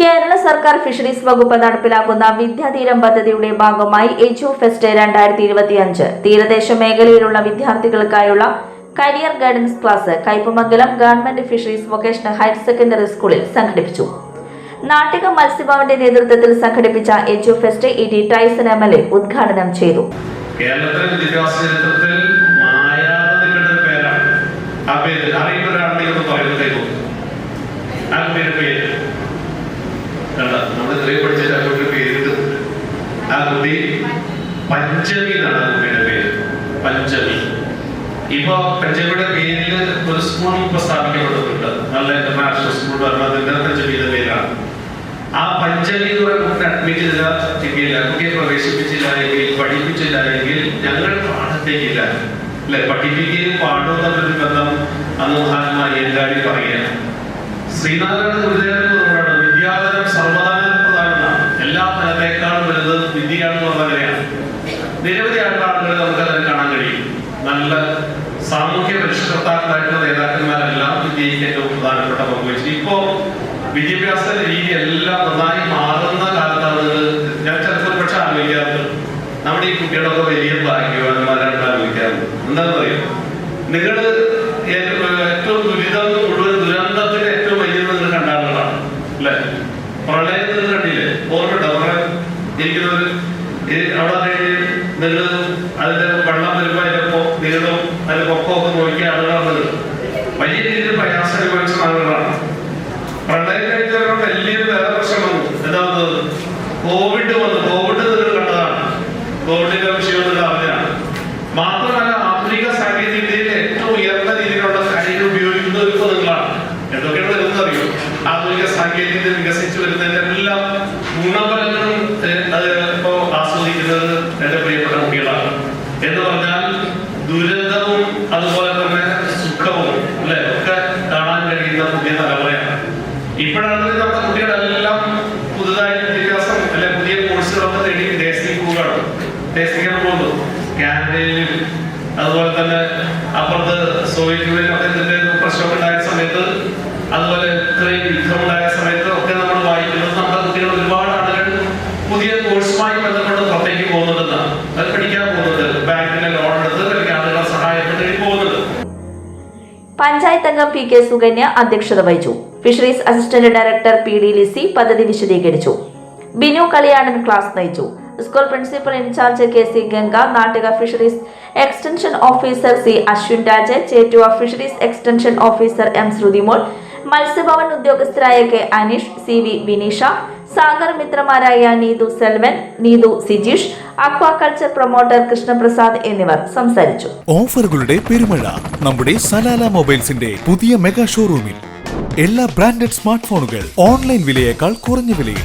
കേരള സർക്കാർ ഫിഷറീസ് വകുപ്പ് നടപ്പിലാക്കുന്ന വിദ്യാതീരം പദ്ധതിയുടെ ഭാഗമായി എജു ഫെസ്റ്റ് രണ്ടായിരത്തി ഇരുപത്തിയഞ്ച് തീരദേശ മേഖലയിലുള്ള വിദ്യാർത്ഥികൾക്കായുള്ള career guidance class Kaipamangalam government fisheries vocational higher secondary സ്കൂളിൽ സംഘടിപ്പിച്ചു. നാട്ടിക മത്സ്യഭവന്റെ നേതൃത്വത്തിൽ സംഘടിപ്പിച്ച edu fest E T Taison M L A ഉദ്ഘാടനം ചെയ്തു. കേരളത്തിലെ വിദ്യാഭ്യാസ ചരിത്രത്തിൽ ആ പേര് ഒന്ന് പറയുന്നതേക്കും ആ പേര്. നമ്മൾ ഇത്രയും പഠിച്ചിട്ട് ആ പേര് ആ കുട്ടി പഞ്ചമി എന്നാണ് ആ കുട്ടിയുടെ പേര്. പഞ്ചമി. ഇപ്പൊ പഞ്ചമിയുടെ പേരിൽ ഒരു സ്കൂൾ ഇപ്പൊ സ്ഥാപിക്കപ്പെട്ടിട്ടുണ്ട്. നല്ല ഇന്റർനാഷണൽ സ്കൂൾ പറഞ്ഞതിന്റെ പഞ്ചമിയുടെ പേരാണ്. ആ പഞ്ചമി എന്ന് പറയുന്ന കുട്ടി അഡ്മിറ്റ് ചെയ്തില്ല എങ്കിൽ കുട്ടിയെ പ്രവേശിപ്പിച്ചില്ല എങ്കിൽ പഠിപ്പിച്ചില്ല എങ്കിൽ ഞങ്ങൾ പാഠത്തേക്കില്ല. അല്ലെ? പഠിപ്പിക്കുകയും ബന്ധം അന്ന് മഹാന്മാർ എല്ലാവരും പറയുകയാണ്. ശ്രീനാരായണ ഗുരുദേവൻ നല്ല സാമൂഹ്യ പരിഷ്കർത്താക്കളായിട്ടുള്ള നേതാക്കന്മാരെല്ലാം വിദ്യയ്ക്ക് ഏറ്റവും പ്രധാനപ്പെട്ട പങ്ക് വഹിച്ചു ഇപ്പോ വിദ്യാഭ്യാസ രീതി എല്ലാം നന്നായി മാറുന്ന കാലത്താണ് ഞാൻ ചിലപ്പോൾ പക്ഷെ ആലോചിക്കാറുണ്ട്. നമ്മുടെ ഈ കുട്ടികളൊക്കെ വലിയ ഭാഗ്യവാന്മാരായിട്ട് ആലോചിക്കാറുണ്ട്. എന്താണെന്ന് പറയും നിങ്ങൾ ഏറ്റവും ദുരിതം മുഴുവൻ ദുരന്തത്തിന് ഏറ്റവും വലിയത് നിങ്ങൾ കണ്ടാളുകളാണ് അല്ലെ? പ്രളയത്തിൽ കണ്ടില്ലേ? ഓർമ്മയുണ്ടോ? പ്രളയം? എനിക്കൊരു അവിടെ നിങ്ങൾ അതിന്റെ പൊക്കമൊക്കെ നോക്കി ആളുകളാണ് വലിയ രീതിയിൽ പ്രയാസം അനുഭവിച്ച ആളുകളാണ്. പ്രളയം കഴിഞ്ഞ വലിയൊരു വേറെ പ്രശ്നം വന്നു. എന്താ വന്നത് കോവിഡ് വന്നു. കോവിഡ് നിങ്ങൾ കണ്ടതാണ്. കോവിഡിന്റെ വിഷയം അറിഞ്ഞാണ് മാത്രമല്ല ആധുനിക സാങ്കേതിക വിദ്യയിൽ ഏറ്റവും ഉയർന്ന രീതിയിലുള്ള കാര്യങ്ങൾ ഉപയോഗിക്കുന്ന ഇപ്പൊ നിങ്ങളാണ് എന്തൊക്കെയാണ് അറിയോ? ആധുനിക സാങ്കേതിക വിദ്യ വികസിച്ചു വരുന്നതിന്റെ എല്ലാം ഗുണഫലങ്ങളും ഏഹ്, അത് ഇപ്പോ ആസ്വദിക്കുന്നത് എന്റെ പ്രിയപ്പെട്ട കുട്ടികളാണ് എന്ന് പറഞ്ഞാൽ ദുരന്തവും അതുപോലെ തന്നെ സുഖവും അല്ലെ ഒക്കെ കാണാൻ കഴിയുന്ന പുതിയ തലമുറയാണ് ഇപ്പോഴാണെങ്കിൽ നമ്മുടെ കുട്ടികളെല്ലാം പുതുതായി വിദ്യാഭ്യാസം അല്ലെ പുതിയ കോഴ്സുകളൊക്കെ നേടി വിദേശത്തേക്ക് പോവുകയാണ് പോകുന്നത് കാനഡയിലും അതുപോലെ തന്നെ അപ്പുറത്ത് സോവിയറ്റ് ഇതിന്റെ പ്രശ്നം ഉണ്ടായ സമയത്ത് അതുപോലെ യുക്രൈൻ യുദ്ധം ഉണ്ടായ സമയത്ത് ഒക്കെ നമ്മൾ വായിക്കുന്നത് നമ്മുടെ കുട്ടികൾ ഒരുപാട് ആളുകൾ പുതിയ കോഴ്സുമായി ബന്ധപ്പെട്ട് പുറത്തേക്ക് പോകുന്നുണ്ടെന്നാണ് അത് പഠിക്കാൻ പോകുന്നത്. ബാങ്കിന്റെ ലോൺ എടുത്ത് അല്ലെങ്കിൽ ആളുകളെ സഹായപ്പെട്ട് പോകുന്നത്. പഞ്ചായത്ത് അംഗം പി കെ സുകന്യ അധ്യക്ഷത വഹിച്ചു. Fisheries assistant director P D Lissy പദ്ധതി വിശദീകരിച്ചു. ബിനു കളിയാടൻ ക്ലാസ് നയിച്ചു. School principal in charge K C Ganga Nattika fisheries extension officer C Ashwin Raj Chettuva fisheries extension officer M Sruthimol Matsyabhavan ഉദ്യോഗസ്ഥരായ K Aneesh C V Vineesha Sagar മിത്രമാരായ Neethu Selvan Neethu Sijeesh aquaculture promoter Krishnaprasad എന്നിവർ സംസാരിച്ചു. ഓഫറുകളുടെ പെരുമഴ നമ്മുടെ Salalah മൊബൈൽസിന്റെ പുതിയ mega ഷോറൂമിൽ. എല്ലാ branded smart ഫോണുകൾ online വിലയേക്കാൾ കുറഞ്ഞ വിലയിൽ.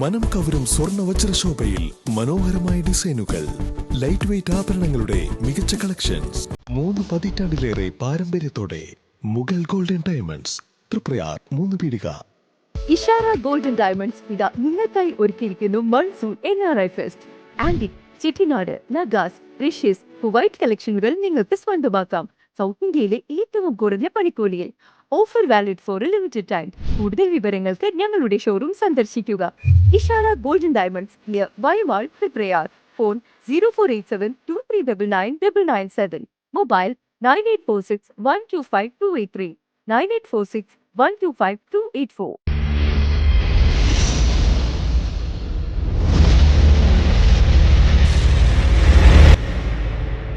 മനം കവരും സ്വർണ വജ്ര ശോഭയിൽ മനോഹരമായ ഡിസൈനുകൾ. ലൈറ്റ് വെയിറ്റ് ആഭരണങ്ങളുടെ മികച്ച കളക്ഷൻസ്. മൂന്ന് പതിറ്റാണ്ടിലേറെ പാരമ്പര്യത്തോടെ Mughal golden diamonds. Thriprayar Moonnupeedika. Ishara golden diamonds ഇതാ നിങ്ങൾക്കായി ഒരുക്കിയിരിക്കുന്നു monsoon N R I fest. Antique Chettinad നഗാസ് റിഷ്യസ് വൈറ്റ് കളക്ഷനുകൾ നിങ്ങൾക്ക് സ്വന്തമാക്കാം. സൗത്ത് ഇന്ത്യയിലെ ഏറ്റവും കുറഞ്ഞ പണിക്കൂലിയിൽ offer valid for limited time കൂടുതൽ വിവരങ്ങൾക്ക് ഞങ്ങളുടെ ഷോറൂം സന്ദർശിക്കുക. Ishara golden diamonds near വൈവാൾ Prayar phone zero four eight seven two three double nine double nine seven mobile nine eight four six one two five two eight three nine eight four six one two five two eight four